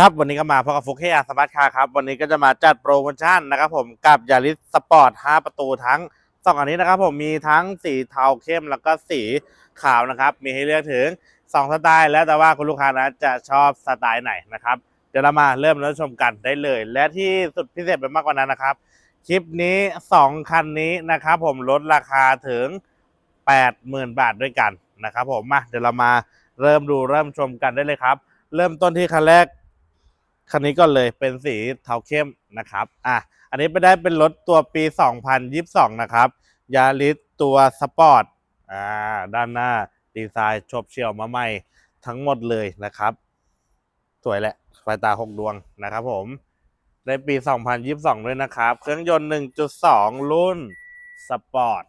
ครับวันนี้ก็มาพบกับฟุกเฮียสมาร์ทคาร์ครับ วันนี้ก็จะมาจัดโปรโมชั่นนะครับผมกับยาริสสปอร์ต 5 ประตูทั้งสองอันนี้นะครับผมมีทั้งสีเทาเข้มแล้วก็สีขาวนะครับ มีให้เลือกถึง 2 สไตล์ แล้วแต่ว่าคุณลูกค้านะจะชอบสไตล์ไหนนะครับ เดี๋ยวเรามาเริ่มรับชมกันได้เลย และที่สุดพิเศษไปมากกว่านั้นนะครับ คลิปนี้ 2 คันนี้นะครับผมลดราคาถึง 80,000 บาทด้วยกันนะครับผมมาเดี๋ยวเรามาเริ่มดูเริ่มชมกันได้เลยครับ เริ่มต้นที่คันแรก คันนี้ก็เลยเป็นสีเทาเข้มนะครับอะอันนี้ไปได้เป็นรถตัวปี 2022 นะครับยาริสตัวสปอร์ตอ่าด้านหน้าดีไซน์ชบเฉียวมาใหม่ทั้งหมดเลยนะครับ สวยแหละไฟตา 6 ดวงนะครับผมในปี 2022 ด้วยนะครับ เครื่องยนต์ 1.2 รุ่นสปอร์ต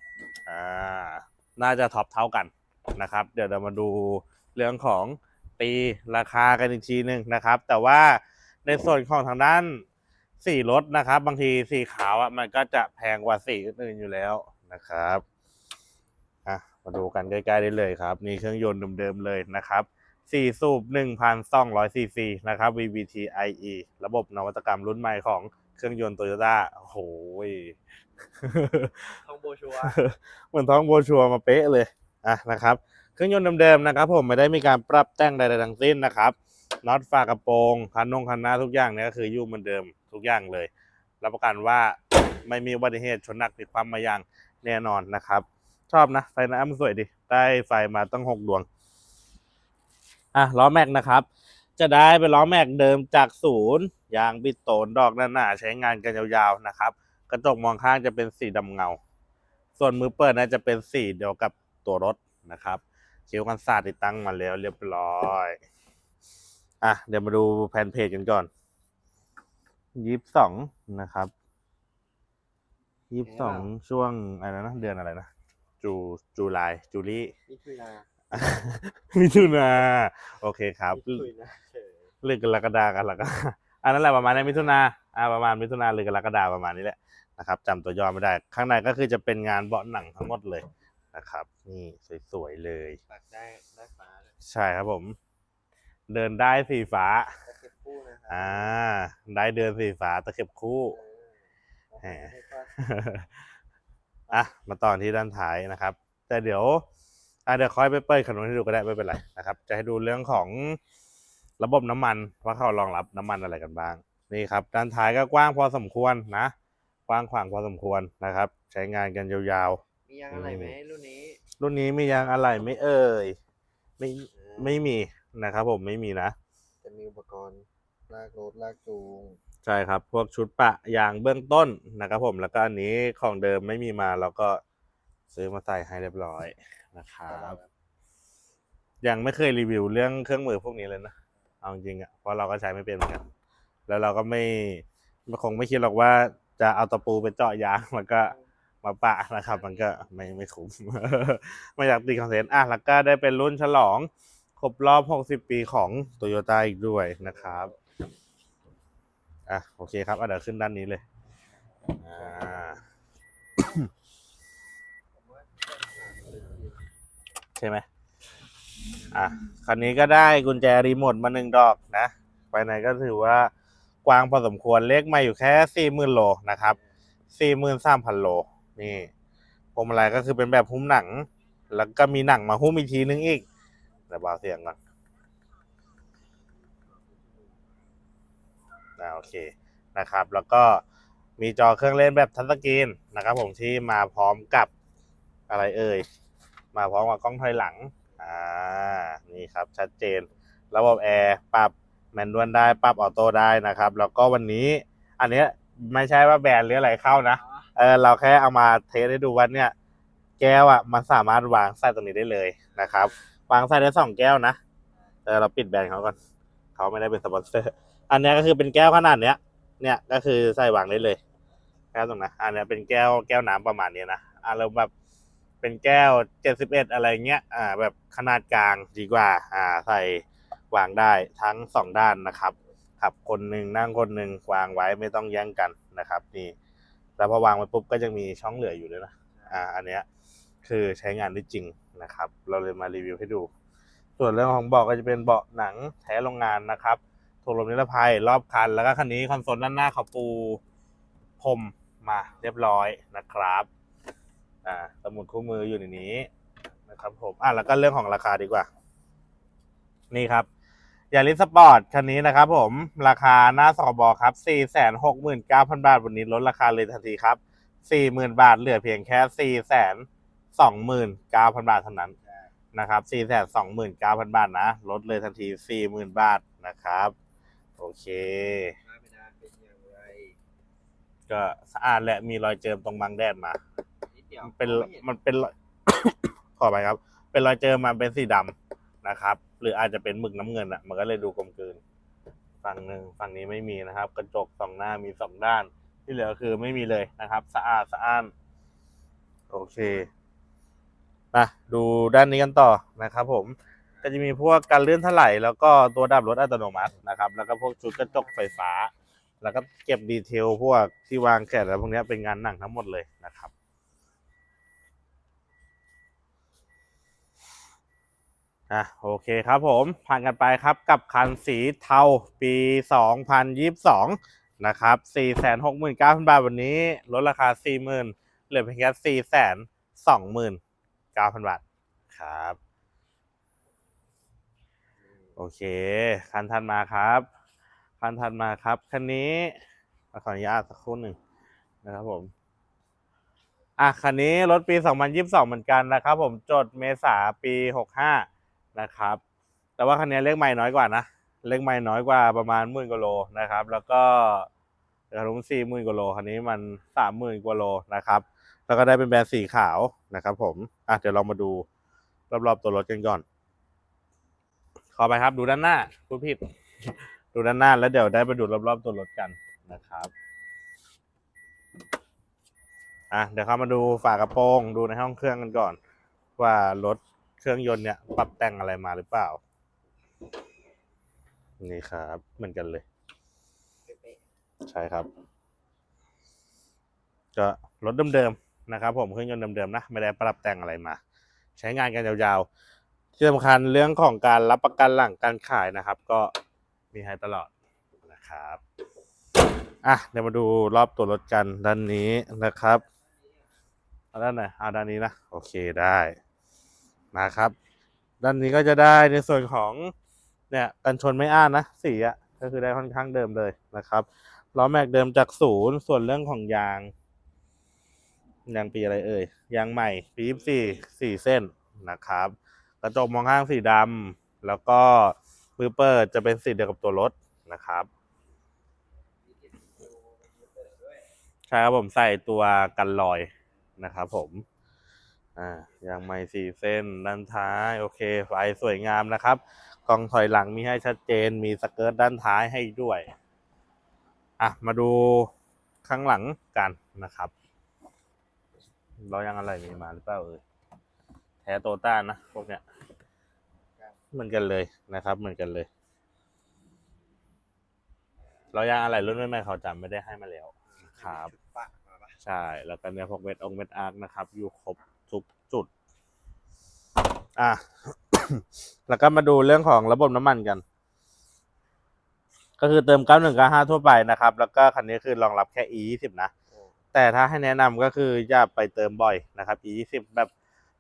อ่าน่าจะท็อปเท่ากันนะครับ เดี๋ยวเรามาดูเรื่องของปีราคากันอีกทีหนึ่งนะครับ แต่ว่า ในส่วนของทางด้านสีรถนะครับ บางทีสีขาวอะมันก็จะแพงกว่าสีอื่นๆอยู่แล้วนะครับอะมาดูกันใกล้ๆได้เลยครับ นี่เครื่องยนต์เดิมๆเลยนะครับสี่สูบ1,200ซีซีนะครับ VVT IE ระบบนวัตกรรมรุ่นใหม่ของเครื่องยนต์โตโยต้าโอ้โหยทองโบชัวเหมือนท้องโบรชัวร์มาเป๊ะเลยอะนะครับ เครื่องยนต์เดิมๆนะครับ ผมไม่ได้มีการปรับแต่งใดๆทั้งสิ้นนะครับ น็อตฝากระโปรงคันนงคันหน้าทุกอย่างเนี่ยก็คืออยู่เหมือนเดิมทุกอย่างเลย รับประกันว่าไม่มีอุบัติเหตุชนหนักติดความมาอย่างแน่นอนนะครับ ชอบนะไฟหน้ามันสวยดีได้ไฟมาตั้งหกดวง อะล้อแม็กนะครับ จะได้เป็นล้อแม็กเดิมจากศูนย์ยางบิดโตนดอกหน้าๆใช้งานกันยาวๆนะครับ กระจกมองข้างจะเป็นสีดำเงา ส่วนมือเปิดนะจะเป็นสีเดียวกับตัวรถนะครับคิ้วกันศาสตร์ติดตั้งมาแล้วเรียบร้อย อะเดี๋ยวมาดูแผนเพจกันก่อนยี่สิบสองนะครับยี่สิบสองช่วงอะไรนะเดือนอะไรนะจูจูไลจูลี่นี่คือนามิถุนาโอเคครับนี่คือนาเฉยเรื่องกรกฎากันละก็อันนั้นแหละประมาณนี้มิถุนาอ่าประมาณมิถุนาหรือกรกฎาประมาณนี้แหละนะครับจำตัวย่อไม่ได้ ข้างในก็คือจะเป็นงานเบาะหนังทั้งหมดเลยนะครับ นี่สวยๆเลยปักได้ได้ฟ้าเลยใช่ครับผม เดินได้สีฟ้า ตะเข็บคู่นะครัอ่า ได้เดินสีฟ้าตะเข็บคู่ เออแหมให้ก็อะ มาตอนที่ด้านท้ายนะครับ แต่เดี๋ยวอะเดี๋ยวค่อยไปเปิดขนมให้ดูก็ได้ไม่เป็นไรนะครับ จะให้ดูเรื่องของระบบน้ำมันว่าเขารองรับน้ำมันอะไรกันบ้าง นี่ครับ ด้านท้ายก็กว้างพอสมควรนะ กว้างขวางพอสมควรนะครับ ใช้งานกันยาวมียางอะไรไหมรุ่นนี้ ๆ รุ่นนี้มียางอะไรไม่เอ่ยไม่ไม่มีนะครับผมไม่มีนะ จะมีอุปกรณ์ลากรถลากจูง ใช่ครับ พวกชุดปะยางเบื้องต้นนะครับผมแล้วก็อันนี้ของเดิมไม่มีมาเราก็ซื้อมาใส่ให้เรียบร้อยนะครับยังไม่เคยรีวิวเรื่องเครื่องมือพวกนี้เลยนะเอาจริงๆอะเพราะเราก็ใช้ไม่เป็นเหมือนกัน แล้วเราก็ไม่คงไม่คิดหรอกว่าจะเอาตะปูไปเจาะยางแล้วก็มาปะนะครับ มันก็ไม่ไม่คุ้ม ไม่อยากตีคอนเทนต์อะแล้วก็ได้เป็นรุ่นฉลอง ครบรอบ 60 ปีของโตโยต้าอีกด้วยนะครับ อะ โอเคครับเดี๋ยวขึ้นด้านนี้เลย อ่า ใช่ไหมอะ คันนี้ก็ได้กุญแจรีโมทมาหนึ่งดอกนะ ไปไหนก็ถือว่ากว้างพอสมควรเลขม่อยู่แค่สี่หมื่นโลนะครับสี่หมื่นสามพันโล นี่พวงมาลัยก็คือเป็นแบบหุ้มหนัง แล้วก็มีหนังมาหุ้มอีกทีนึงอีก เดี๋ยวเบาเสียงก่อนอ่าโอเคนะครับ แล้วก็มีจอเครื่องเล่นแบบทัชสกรีนนะครับ ผมที่มาพร้อมกับอะไรเอ่ย มาพร้อมกับกล้องถอยหลัง อ่า นี่ครับชัดเจน ระบบแอร์ปรับแมนนวลได้ปรับออโต้ได้นะครับ แล้วก็วันนี้ อันเนี้ยไม่ใช่ว่าแบรนด์หรืออะไรเข้านะ เออเราแค่เอามาเทสให้ดูว่าเนี่ย แก้วอะมันสามารถวางใส่ตรงนี้ได้เลยนะครับ วางใส่ได้สองแก้วนะแต่เราปิดแบรนด์เขาก่อนเขาไม่ได้เป็นสปอนเซอร์ อันนี้ก็คือเป็นแก้วขนาดเนี้ย เนี่ยก็คือใส่วางได้เลยแก้วตรงนะอันนี้เป็นแก้วแก้วน้ำประมาณนี้นะอ่าเราแบบเป็นแก้ว71อะไรเงี้ยอ่าแบบขนาดกลางดีกว่า อ่าใส่วางได้ทั้งสองด้านนะครับขับคนหนึ่งนั่งคนหนึ่งวางไว้ไม่ต้องแย่งกันนะครับ นี่แล้วพอวางไว้ปุ๊บก็จะมีช่องเหลืออยู่ด้วยนะอ่าอันเนี้ย คือใช้งานได้จริงนะครับ เราเลยมารีวิวให้ดู ส่วนเรื่องของเบาะก็จะเป็นเบาะหนังแท้โรงงานนะครับโตถุงลมนิรภัยรอบคัน แล้วก็คันนี้คอนโซลด้านหน้าเขาปูพรมมาเรียบร้อยนะครับอ่าสมุดคู่มืออยู่ในนี้นะครับผมอะแล้วก็เรื่องของราคาดีกว่า นี่ครับยาริสสปอร์ตคันนี้นะครับผมราคาหน้าสอบอครับ 469,000 บาท วันนี้ลดราคาเลยทันทีครับ 40,000 บาทเหลือเพียงแค่ 429,000บาทเท่านั้นนะครับ429,000บาทนะ ลดเลยทันที40,000บาทนะครับ โอเคหน้าไม่ได้เป็นอย่างไรก็สะอาดและมีรอยเจิมตรงบางแดดมานิดเดียวมันเป็นมองไม่ห็มันเป็นรอยขอไปครับ เป็นรอยเจิมมาเป็นสีดำนะครับ หรืออาจจะเป็นหมึกน้ำเงินอะ มันก็เลยดูกลมกลืน ฝั่งหนึ่งฝั่งนี้ไม่มีนะครับ กระจกสองหน้ามีสองด้าน ที่เหลือคือไม่มีเลยนะครับ สะอาดสะอ้านโอเค มาดูด้านนี้กันต่อนะครับผมก็จะมีพวกการเลื่อนถลายแล้วก็ตัวดับรถอัตโนมัตินะครับ แล้วก็พวกชุดกระจกไฟฟ้า แล้วก็เก็บดีเทลพวกที่วางแขนแล้วพวกนี้เป็นงานหนังทั้งหมดเลยนะครับอะโอเคครับผม ผ่านกันไปครับกับคันสีเทาปี 2022 นะครับ 469,000 บาทวันนี้ลดราคา 40,000เหลือเพียงแค่ 9,000บาทครับ โอเค คันถัดมาครับ คันถัดมาครับคันนี้ขออนุญาตสักครู่หนึ่งนะครับผมอะคันนี้รถปี 2022 เหมือนกันนะครับ ผมจดเมษาปี 65 นะครับ แต่ว่าคันนี้เลขไม่น้อยกว่านะเลขไม่น้อยกว่าประมาณหมื่นกว่าโลนะครับ แล้วก็กระทุงสี่หมื่นกว่าโลคันนี้มันสามหมื่นกว่าโลนะครับ แล้วก็ได้เป็นแบรนด์สีขาวนะครับ ผมอะเดี๋ยวเรามาดูรอบๆตัวรถกันก่อนขอไปครับ ดูด้านหน้าพูดผิด ดูด้านหน้าแล้วเดี๋ยวได้ไปดูรอบๆตัวรถกันนะครับอะเดี๋ยวเข้ามาดูฝากระโปรงดูในห้องเครื่องกันก่อน ว่ารถเครื่องยนต์เนี่ย ปรับแต่งอะไรมาหรือเปล่า นี่ครับเหมือนกันเลย ใช่ครับ ก็รถเดิมๆ นะครับผมเครื่องยนต์เดิมๆนะไม่ได้ปรับแต่งอะไรมา ใช้งานกันยาวๆที่สำคัญเรื่องของการรับประกันหลังการขายนะครับ ก็มีให้ตลอดนะครับอะเดี๋ยวมาดูรอบตัวรถกันด้านนี้นะครับเอาด้านไหนเอาด้านนี้นะโอเคได้นะครับ ด้านนี้ก็จะได้ในส่วนของเนี่ยกันชนไม่อ้านนะสีอะก็คือได้ค่อนข้างเดิมเลยนะครับล้อแม็กเดิมจากศูนย์ส่วนเรื่องของยาง ยางปีอะไรเอ่ยยางใหม่ปียี่สี่สี่เส้นนะครับ กระจกมองข้างสีดำแล้วก็มือเปิดจะเป็นสีเดียวกับตัวรถนะครับใช่ครับผมใส่ตัวกันรอยนะครับผมอ่ายางไม้สี่เส้นด้านท้าย โอเคไฟสวยงามนะครับกล้องถอยหลังมีให้ชัดเจน มีสเกิร์ตด้านท้ายให้ด้วย อะ มาดูข้างหลังกันนะครับ เรายังอะไรมีมาหรือเปล่าเอ่ยแท้โตต้านะพวกเนี้ยเหมือนกันเลยนะครับ เหมือนกันเลย เรายังอะไรรุ่นใหม่ๆเขาจำไม่ได้ให้มาแล้วนะครับปะมาปะใช่แล้วก็เนี่ยพวกเม็ดองเม็ดอาร์คนะครับ อยู่ครบทุกจุด อะแล้วก็มาดูเรื่องของระบบน้ำมันกัน ก็คือเติม9195ทั่วไปนะครับ แล้วก็คันนี้คือรองรับแค่ E 20นะโอ้ แต่ถ้าให้แนะนำก็คืออย่าไปเติมบ่อยนะครับ E 20 แบบ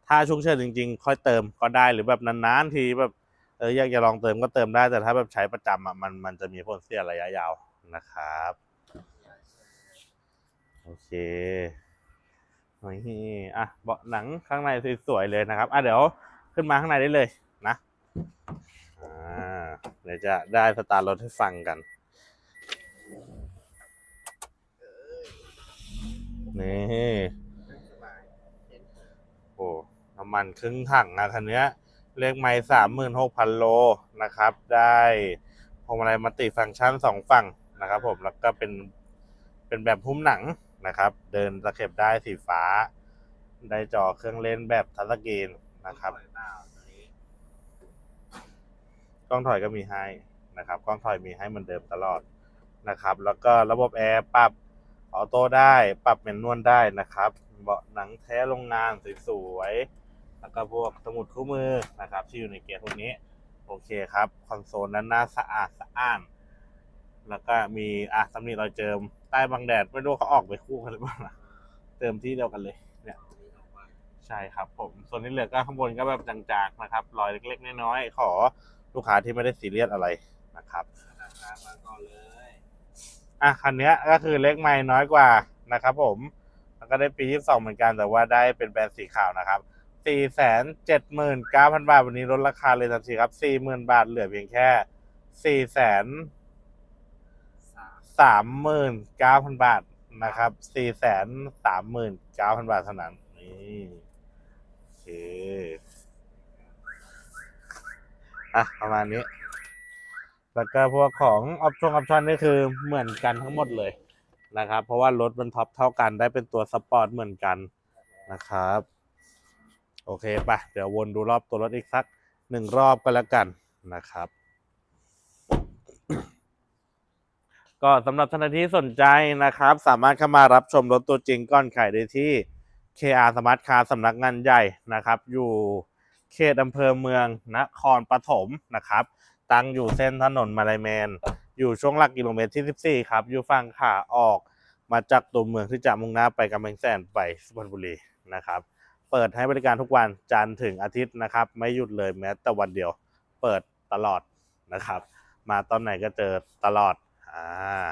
ถ้าฉุกเฉินจริงๆ ค่อยเติมก็ได้หรือแบบนานๆทีแบบเอออยากจะลองเติมก็เติมได้แต่ถ้าแบบใช้ประจำอะมันมันจะมีผลเสียระยะยาวนะครับโอเคนี่อะเบาะหนังข้างในสวยๆเลยนะครับอะเดี๋ยวขึ้นมาข้างในได้เลยนะอ่าเดี๋ยวจะได้สตาร์ทรถให้ฟังกัน นี่โอ้น้ำมันครึ่งถังนะคันนี้เลขไม่สามหมื่นหกพันโลนะครับ ได้พวงมาลัยมัลติฟังก์ชันสองฝั่งนะครับ ผมแล้วก็เป็นเป็นแบบหุ้มหนังนะครับ เดินตะเข็บได้สีฟ้า ได้จอเครื่องเล่นแบบทัชสกรีนนะครับกล้องถอยก็มีให้นะครับกล้องถอยมีให้เหมือนเดิมตลอดนะครับ แล้วก็ระบบแอร์ปรับ ออโต้ได้ปรับเมนนวลได้นะครับ เบาะหนังแท้โรงงานสวยๆแล้วก็พวกสมุดคู่มือนะครับ ที่อยู่ในเกียร์พวกนี้ โอเคครับคอนโซลนั้นน่าสะอาดสะอ้าน แล้วก็มีอะตำหนิรอยเจิมใต้บังแดดไม่รู้เขาออกไปคู่กันหรือเปล่านะเติมที่เดียวกันเลยเนี่ยใช่ครับผม ส่วนที่เหลือก็ข้างบนก็แบบจางๆนะครับรอยเล็กๆน้อยๆขอลูกค้าที่ไม่ได้ซีเรียสอะไรนะครับราคามาก่อนเลย อะคันเนี้ยก็คือเล็กไม่น้อยกว่านะครับผมแล้วก็ได้ปีที่สองเหมือนกันแต่ว่าได้เป็นแบรนด์สีขาวนะครับสี่แสนเจ็ดหมื่นเก้าพันบาท วันนี้ลดราคาเลยทันทีครับสี่หมื่นบาทเหลือเพียงแค่สี่แสนสามหมื่นเก้าพันบาทนะครับสี่แสนสามหมื่นเก้าพันบาทเท่านั้น นี่โอเค อะ ประมาณนี้ แล้วก็พวกของออปชั่นออปชั่นนี่คือเหมือนกันทั้งหมดเลยนะครับ เพราะว่ารถมันท็อปเท่ากันได้เป็นตัวสปอร์ตเหมือนกันนะครับ โอเคปะเดี๋ยววนดูรอบตัวรถอีกสักหนึ่งรอบก็แล้วกันนะครับ ก็สำหรับท่านที่สนใจนะครับ สามารถเข้ามารับชมรถตัวจริงก้อนขายได้ที่ KR Smart Car สำนักงานใหญ่นะครับ อยู่เขตอำเภอเมืองนครปฐมนะครับ ตั้งอยู่เส้นถนนมาลายแมน อยู่ช่วงหลักกิโลเมตรที่ 14 ครับ อยู่ฝั่งขาออกมาจากตัวเมืองที่จะมุ่งหน้าไปกำแพงแสนไปสุพรรณบุรีนะครับ เปิดให้บริการทุกวันจันทร์ถึงอาทิตย์นะครับ ไม่หยุดเลยแม้แต่วันเดียว เปิดตลอดนะครับ มาตอนไหนก็เจอตลอดอ่า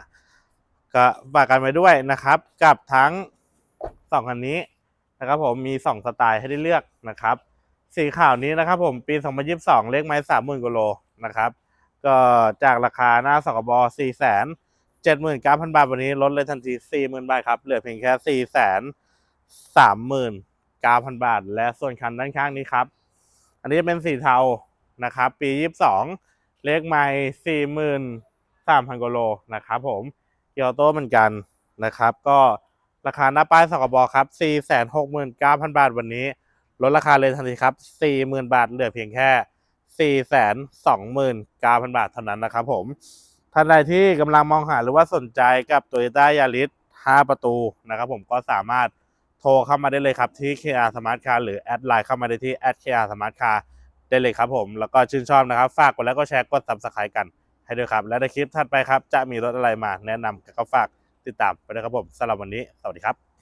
ก็ฝากกันไว้ด้วยนะครับ กับทั้งสองคันนี้นะครับผมมีสองสไตล์ให้ได้เลือกนะครับ สีขาวนี้นะครับผมปี 2022 เลขไม้30,000กิโล นะครับ ก็จากราคาหน้าสกบ4 7 9 0 0 0 บาทวันนี้ลดเลยทันที 40,000 บาทครับ เหลือเพียงแค่ 4 3 9 0 0 0 บาท และส่วนคันด้านข้างนี้ครับ อันนี้เป็นสีเทานะครับ ปี 22 เลขไม้43,000กโลนะครับผมเกียวโตเหมือนกันนะครับ ก็ราคาหน้าป้ายสกบครับ 469,000 บาทวันนี้ ลดราคาเลยทันทีครับ 40,000 บาท เหลือเพียงแค่ 429,000 บาทเท่านั้นนะครับผมท่านใดที่กำลังมองหาหรือว่าสนใจกับ Toyota Yaris 5 ประตูนะครับผมก็สามารถโทรเข้ามาได้เลยครับที่ KR Smart Car หรือแอดไลน์เข้ามาได้ที่ @KR Smart Car ได้เลยครับผมแล้วก็ชื่นชอบนะครับ ฝากกดไลค์ก็แชร์กด Subscribe กันให้ด้วยครับ และในคลิปถัดไปครับ จะมีรถอะไรมาแนะนำก็ฝากติดตามไปด้วยครับผมสำหรับวันนี้ สวัสดีครับ